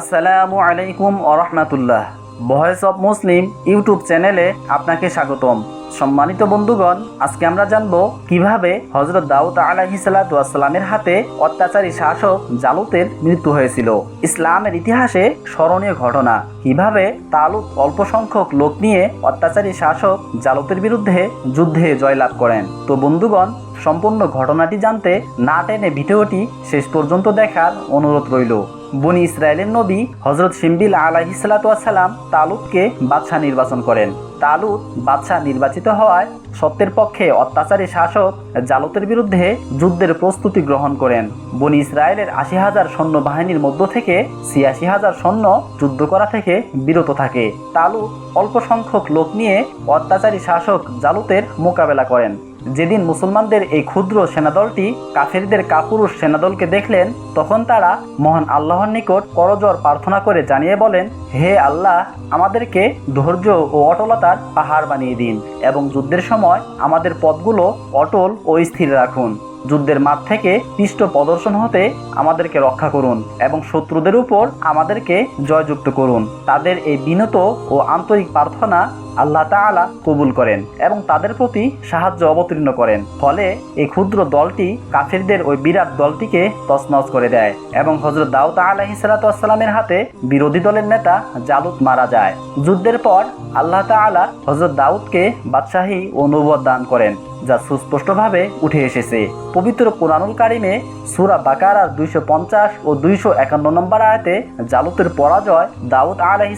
আসসালামু আলাইকুম আরহামাতুল্লাহ ভয়েস অফ মুসলিম ইউটিউব চ্যানেলে আপনাকে স্বাগতম। সম্মানিত বন্ধুগণ, আজকে আমরা জানব কীভাবে হজরত দাউদ আলাহিসাল্লামের হাতে অত্যাচারী শাসক জালুতের মৃত্যু হয়েছিল। ইসলামের ইতিহাসে স্মরণীয় ঘটনা। কীভাবে তালুত অল্প সংখ্যক লোক নিয়ে অত্যাচারী শাসক জালুতের বিরুদ্ধে যুদ্ধে জয়লাভ করেন। তো বন্ধুগণ, সম্পূর্ণ ঘটনাটি জানতে না টেনে ভিডিওটি শেষ পর্যন্ত দেখার অনুরোধ রইল। বনি ইসরায়েলের নবী হজরত শিম্বিল আলাহিসাল্লাম তালুতকে বাদশাহ নির্বাচন করেন। তালুত বাদশাহ নির্বাচিত হওয়ায় সত্যের পক্ষে অত্যাচারী শাসক জালুতের বিরুদ্ধে যুদ্ধের প্রস্তুতি গ্রহণ করেন। বনি ইসরায়েলের আশি হাজার সৈন্য বাহিনীর মধ্য থেকে ছিয়াশি হাজার সৈন্য যুদ্ধ করা থেকে বিরত থাকে। তালুত অল্প সংখ্যক লোক নিয়ে অত্যাচারী শাসক জালুতের মোকাবেলা করেন। যেদিন মুসলমানদের এই ক্ষুদ্র সেনাদলটি কাফেরদের কাপুরুষ সেনাদলকে দেখলেন, তখন তারা মহান আল্লাহর নিকট করজর প্রার্থনা করে জানিয়ে বলেন, হে আল্লাহ, আমাদেরকে ধৈর্য ও অটলতার পাহাড় বানিয়ে দিন এবং যুদ্ধের সময় আমাদের পথগুলো অটল ও স্থির রাখুন। যুদ্ধের মাঠ থেকে পৃষ্ঠ প্রদর্শন হতে আমাদেরকে রক্ষা করুন এবং শত্রুদের উপর আমাদেরকে জয়যুক্ত করুন। তাদের এই বিনত ও আন্তরিক প্রার্থনা আল্লাহ তালা কবুল করেন এবং তাদের প্রতি সাহায্য অবতীর্ণ করেন। ফলে এই ক্ষুদ্র দলটি কাফিরদের ওই বিরাট দলটিকে তছনছ করে দেয় এবং হজরত দাউদ আলাহি সালাতামের হাতে বিরোধী দলের নেতা জালুত মারা যায়। যুদ্ধের পর আল্লাহ তালা হজরত দাউদকে বাদশাহী ও নবদ দান করেন। যা সুস্পষ্টভাবে উঠে এসেছে। পবিত্র কোরআনুল কারিমে সুরা বাকারার দুইশো পঞ্চাশ ও দুইশো একান্ন নম্বর আয়াতে জালুতের পরাজয় দাউদ আলাহি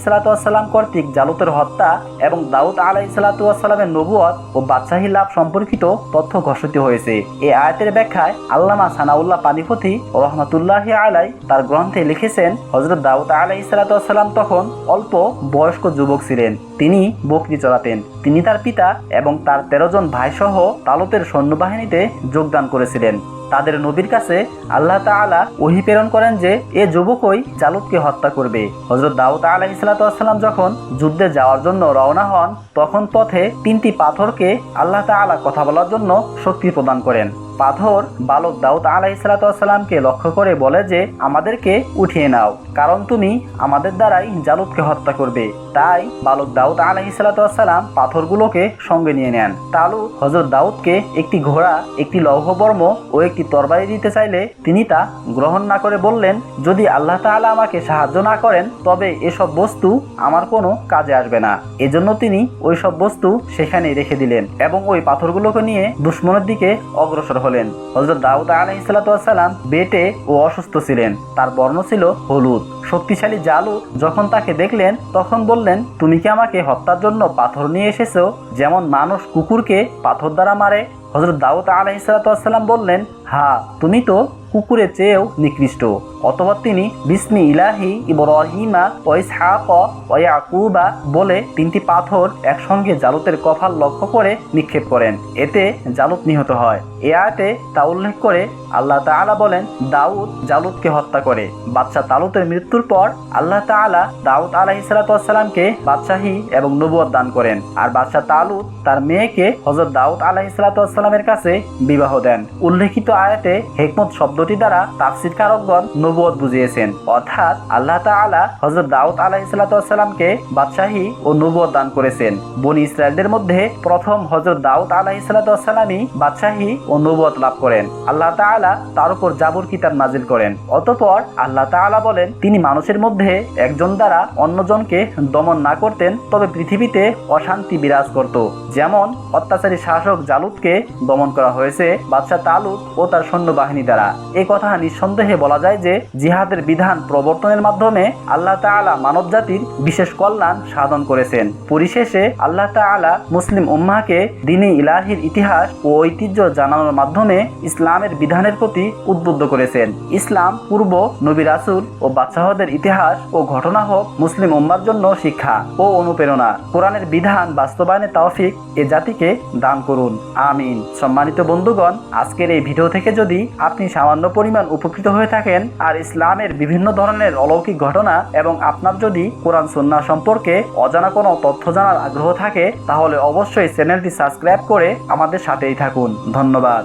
কর্তৃক জালুতের হত্যা এবং দাউদ আলাহি সালাতামের নবুয়ত ও বাদশাহী লাভ সম্পর্কিত তথ্য ঘোষিত হয়েছে। এই আয়াতের ব্যাখ্যায় আল্লামা সানাউল্লাহ পানিপথি রহমতুল্লাহ আলাই তার গ্রন্থে লিখেছেন হজরত দাউদ আলাহি সালাতাম তখন অল্প বয়স্ক যুবক ছিলেন। তিনি বকরি চড়াতেন। তিনি তার পিতা এবং তার তেরো জন ভাইসহ তালতের সৈন্যবাহিনীতে যোগদান করেছিলেন। তাদের নবীর কাছে আল্লাহ তালা ওহি প্রেরণ করেন যে, এ যুবকই জালুদকে হত্যা করবে। হজরত দাউদ আলাহ ইসলাতাম যখন যুদ্ধে যাওয়ার জন্য রওনা হন, তখন পথে তিনটি পাথরকে আল্লাহ তালা কথা বলার জন্য শক্তি প্রদান করেন। পাথর বালক দাউদ আলাইসালাতামকে লক্ষ্য করে বলে যে, আমাদেরকে উঠিয়ে নাও, কারণ তুমি আমাদের দ্বারাই জালুদকে হত্যা করবে। তাই বালক দাউদ আলাইসালাতাম পাথরগুলোকে সঙ্গে নিয়ে নেন। তালু হজরত দাউদকে একটি ঘোড়া, একটি লৌহবর্ম ও একটি তরবারি দিতে চাইলে তিনি তা গ্রহণ না করে বললেন, যদি আল্লাহ তাআলা আমাকে সাহায্য না করেন, তবে এসব বস্তু আমার কোনো কাজে আসবে না। এজন্য তিনি ওই সব বস্তু সেখানে রেখে দিলেন এবং ওই পাথরগুলোকে নিয়ে দুশ্মনের দিকে অগ্রসর হলেন। হজরত দাউদ আলহিসাল্লাম বেটে ও অসুস্থ ছিলেন। তার বর্ণ ছিল হলুদ। শক্তিশালী জালু যখন তাকে দেখলেন, তখন বললেন, তুমি কি আমাকে হত্যার জন্য পাথর নিয়ে এসেছ? যেমন মানুষ কুকুরকে পাথর দ্বারা মারে? হজরত দাউদ আলহিসাল্লাম বললেন হা, তুমি তো কুকুরের চেয়েও নিকৃষ্ট। অতপর তিনি বিসমি ইলাহি ইব্রাহিমা ও ইসহাক ও ইয়াকুবা বলে তিনটি পাথর একসঙ্গে জালুতের কফাল লক্ষ্য করে নিক্ষেপ করেন। এতে জালুত নিহত হয়। এ আয়াতে তা উল্লেখ করে আল্লাহ তাআলা বলেন, দাউদ জালুতকে হত্যা করে। বাদশাহ তালুতের মৃত্যুর পর আল্লাহ তাআলা দাউদ আলাহিসাল্লামকে বাদশাহী এবং নবুয়ত দান করেন। আর বাদশাহ তালুত তার মেয়েকে হজরত দাউদ আলাহিসাল্লামের কাছে বিবাহ দেন। উল্লেখিত আয়াতে হেকমত শব্দটি দ্বারা তাফসির কারকগণ নবুয়ত বুঝিয়েছেন। অর্থাৎ আল্লাহ তাআলা হজরত দাউদ আলাহিসাল্লামকে বাদশাহী ও নবুয়ত দান করেছেন। বনি ইসরায়েলদের মধ্যে প্রথম হজরত দাউদ আলাহিসাল্লামই বাদশাহী ও নবুয়ত লাভ করেন। আল্লাহ তাআলা তার উপর জাবর কিতাব নাজিল করেন। অতপর আল্লাহ তাআলা বলেন, তিনি মানুষের মধ্যে একজন দ্বারা অন্যজনকে দমন না করতেন, তবে পৃথিবীতে অশান্তি বিরাজ করত। যেমন অত্যাচারী শাসক জালুদকে দমন করা হয়েছে, বাদশাহ তালুদ ও তার সৈন্যবাহিনী দ্বারা। এ কথা নিঃসন্দেহে বলা যায় যে, জিহাদের বিধান প্রবর্তনের মাধ্যমে আল্লাহ তাআলা মানব জাতির বিশেষ কল্যাণ সাধন করেছেন। পরিশেষে আল্লাহ তাআলা মুসলিম উম্মাহকে দিনী ইলাহির ইতিহাস ও ঐতিহ্য জানানোর মাধ্যমে ইসলামের বিধানের প্রতি উদ্বুদ্ধ করেছেন। ইসলাম পূর্ব নবী রাসুল ও বাদশাহদের ইতিহাস ও ঘটনা হোক মুসলিম উম্মার জন্য শিক্ষা ও অনুপ্রেরণা। কোরআনের বিধান বাস্তবায়নে তাওফিক এ জাতিকে দান করুন। আমিন। সম্মানিত বন্ধুগণ, আজকের এই ভিডিও থেকে যদি আপনি সামান্য পরিমাণ উপকৃত হয়ে থাকেন আর ইসলামের বিভিন্ন ধরনের অলৌকিক ঘটনা এবং আপনার যদি কোরআন সন্না সম্পর্কে অজানা কোনো তথ্য জানার আগ্রহ থাকে, তাহলে অবশ্যই চ্যানেলটি সাবস্ক্রাইব করে আমাদের সাথেই থাকুন। ধন্যবাদ।